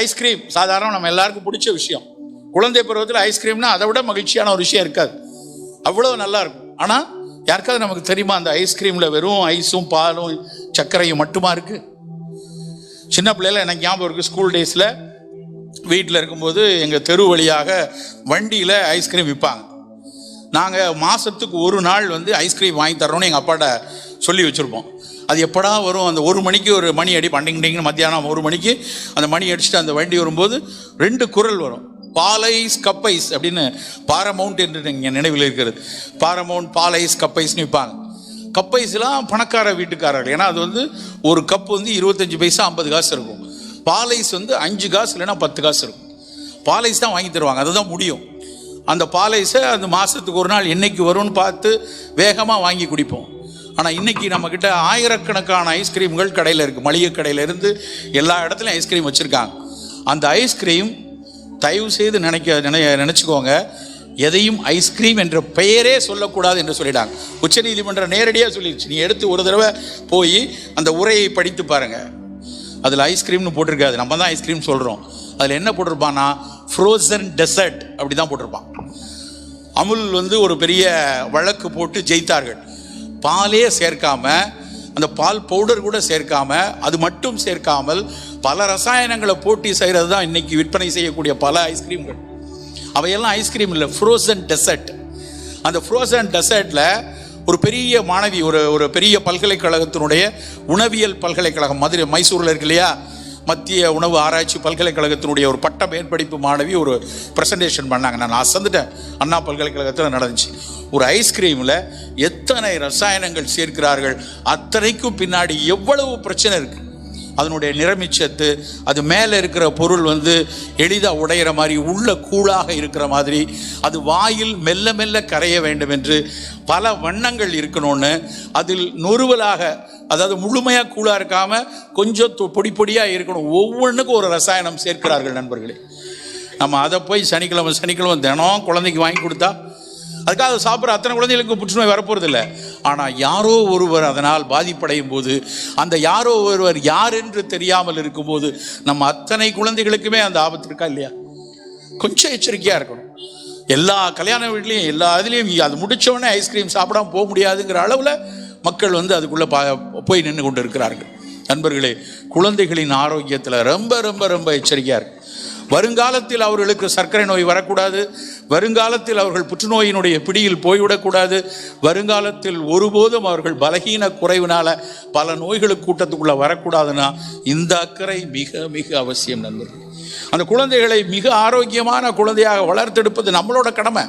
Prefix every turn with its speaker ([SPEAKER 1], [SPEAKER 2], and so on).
[SPEAKER 1] Ice cream சாதாரண நம்ம எல்லாருக்கும் பிடிச்ச விஷயம். குழந்தை பருவத்தில் ஐஸ்கிரீம்னா அதை விட மகிழ்ச்சியான ஒரு விஷயம் இருக்காது. அவ்வளோ நல்லா இருக்கும். ஆனால் யாருக்காவது நமக்கு தெரியுமா அந்த ஐஸ்கிரீமில் வெறும் ஐஸும் பாலும் சர்க்கரையும் மட்டுமா இருக்கு? சின்ன பிள்ளையில எனக்கு ஞாபகம் இருக்குது ஸ்கூல் டேஸில் வீட்டில் இருக்கும்போது எங்கள் தெரு வழியாக வண்டியில் ஐஸ்கிரீம் விற்பாங்க நாங்கள் மாதத்துக்கு ஒரு நாள் வந்து ஐஸ்கிரீம் வாங்கி தரோன்னு எங்கள் அப்பாட்ட சொல்லி வச்சுருப்போம். அது எப்படா வரும்? அந்த ஒரு மணிக்கு ஒரு மணி அடி பண்டிங் டிங்னு மத்தியானம் ஒரு மணிக்கு அந்த மணி அடிச்சுட்டு அந்த வண்டி வரும்போது ரெண்டு குரல் வரும். பாலைஸ் கப்பைஸ் அப்படின்னு பாரமவுண்ட் என்று இங்கே நினைவில் இருக்கிறது. பாரமவுண்ட் பாலைஸ் கப்பைஸ்னு விற்பாங்க. கப்பைஸ்லாம் பணக்கார வீட்டுக்காரர்கள். ஏன்னா அது வந்து ஒரு கப் வந்து இருபத்தஞ்சு பைசா ஐம்பது காசு இருக்கும். பாலைஸ் வந்து அஞ்சு காசு இல்லைன்னா பத்து காசு இருக்கும். பாலைஸ் தான் வாங்கி தருவாங்க. அதுதான் முடியும். அந்த பாலைஸை அந்த மாதத்துக்கு ஒரு நாள் என்னைக்கு வரும்னு பார்த்து வேகமாக வாங்கி குடிப்போம். ஆனால் இன்னைக்கு நம்மக்கிட்ட ஆயிரக்கணக்கான ஐஸ்கிரீம்கள் கடையில் இருக்குது மளிகை கடையில இருந்து எல்லா இடத்துலையும் ஐஸ்கிரீம் வச்சுருக்காங்க. அந்த ஐஸ்கிரீம் தயவு செய்து நினைக்க நினை நினச்சிக்கோங்க. எதையும் ஐஸ்கிரீம் என்ற பெயரே சொல்லக்கூடாது என்று சொல்லிட்டாங்க. உச்சநீதிமன்றம் நேரடியாக சொல்லிடுச்சு நீ எடுத்து ஒரு தடவை போய் அந்த உரையை படித்து பாருங்கள் அதில் ஐஸ்கிரீம்னு போட்டிருக்காது. நம்ம தான் ஐஸ்கிரீம் சொல்கிறோம் அதில் என்ன போட்டிருப்பான்னா ஃப்ரோசன் டெசர்ட் அப்படி தான் போட்டிருப்பான் அமுல் வந்து ஒரு பெரிய வழக்கு போட்டு ஜெயித்தார்கள். பாலே சேர்க்காம அந்த பால் பவுடர் கூட சேர்க்காம அது மட்டும் சேர்க்காமல் பல ரசாயனங்களை போட்டி செய்கிறது தான் இன்னைக்கு விற்பனை செய்யக்கூடிய பல ஐஸ்கிரீம்கள் அவையெல்லாம் ஐஸ்கிரீம் இல்லை ஃப்ரோசன் டெசர்ட் அந்த ஃப்ரோசன் டெசர்ட்டில் ஒரு பெரிய மாணவி ஒரு ஒரு பெரிய பல்கலைக்கழகத்தினுடைய உணவியல் பல்கலைக்கழகம் மதுரை மைசூரில் இருக்கு இல்லையா? மத்திய உணவு ஆராய்ச்சி பல்கலைக்கழகத்தினுடைய ஒரு பட்ட மேற்படிப்பு மாணவி ஒரு ப்ரெசன்டேஷன் பண்ணாங்க. நான் அசந்துட்டேன். அண்ணா பல்கலைக்கழகத்தில் நடந்துச்சு. ஒரு ஐஸ்கிரீமில் எத்தனை ரசாயனங்கள் சேர்க்கிறார்கள் அத்தனைக்கும் பின்னாடி எவ்வளவு பிரச்சனை இருக்குது அதனுடைய நிறமிச்சத்து அது மேலே இருக்கிற பொருள் வந்து எளிதாக உடையிற மாதிரி உள்ள கூழாக இருக்கிற மாதிரி அது வாயில் மெல்ல மெல்ல கரைய வேண்டும் என்று பல வண்ணங்கள் இருக்கணும்னு அதில் நொறுவலாக அதாவது முழுமையாக கூழாக இருக்காமல் கொஞ்சம் பொடி பொடியாக இருக்கணும். ஒவ்வொன்றுக்கும் ஒரு ரசாயனம் சேர்க்கிறார்கள் நண்பர்களே. நம்ம அதை போய் சனிக்கிழமை சனிக்கிழமை தினம் குழந்தைக்கு வாங்கி கொடுத்தா அதுக்காக அதை சாப்பிட்ற அத்தனை குழந்தைகளுக்கு புற்றுநோய் வரப்போகிறது இல்லை. ஆனால் யாரோ ஒருவர் அதனால் பாதிப்படையும் போது அந்த யாரோ ஒருவர் யார் என்று தெரியாமல் இருக்கும்போது நம்ம அத்தனை குழந்தைகளுக்குமே அந்த ஆபத்து இருக்கா இல்லையா? கொஞ்சம் எச்சரிக்கையாக இருக்கணும். எல்லா கல்யாண வீட்லேயும் எல்லா இதுலேயும் அது முடித்தவொடனே ஐஸ்கிரீம் சாப்பிடாம போக முடியாதுங்கிற அளவில் மக்கள் வந்து அதுக்குள்ளே பா போய் நின்று கொண்டு இருக்கிறார்கள். நண்பர்களே குழந்தைகளின் ஆரோக்கியத்தில் ரொம்ப ரொம்ப ரொம்ப எச்சரிக்கையாக இருக்குது வருங்காலத்தில் அவர்களுக்கு சர்க்கரை நோய் வரக்கூடாது. வருங்காலத்தில் அவர்கள் புற்றுநோயினுடைய பிடியில் போய்விடக்கூடாது. வருங்காலத்தில் ஒருபோதும் அவர்கள் பலகீன குறைவினால பல நோய்களுக்கு கூட்டத்துக்குள்ள வரக்கூடாதுன்னா இந்த அக்கறை மிக மிக அவசியம் நண்பர்கள். அந்த குழந்தைகளை மிக ஆரோக்கியமான குழந்தையாக வளர்த்தெடுப்பது நம்மளோட கடமை.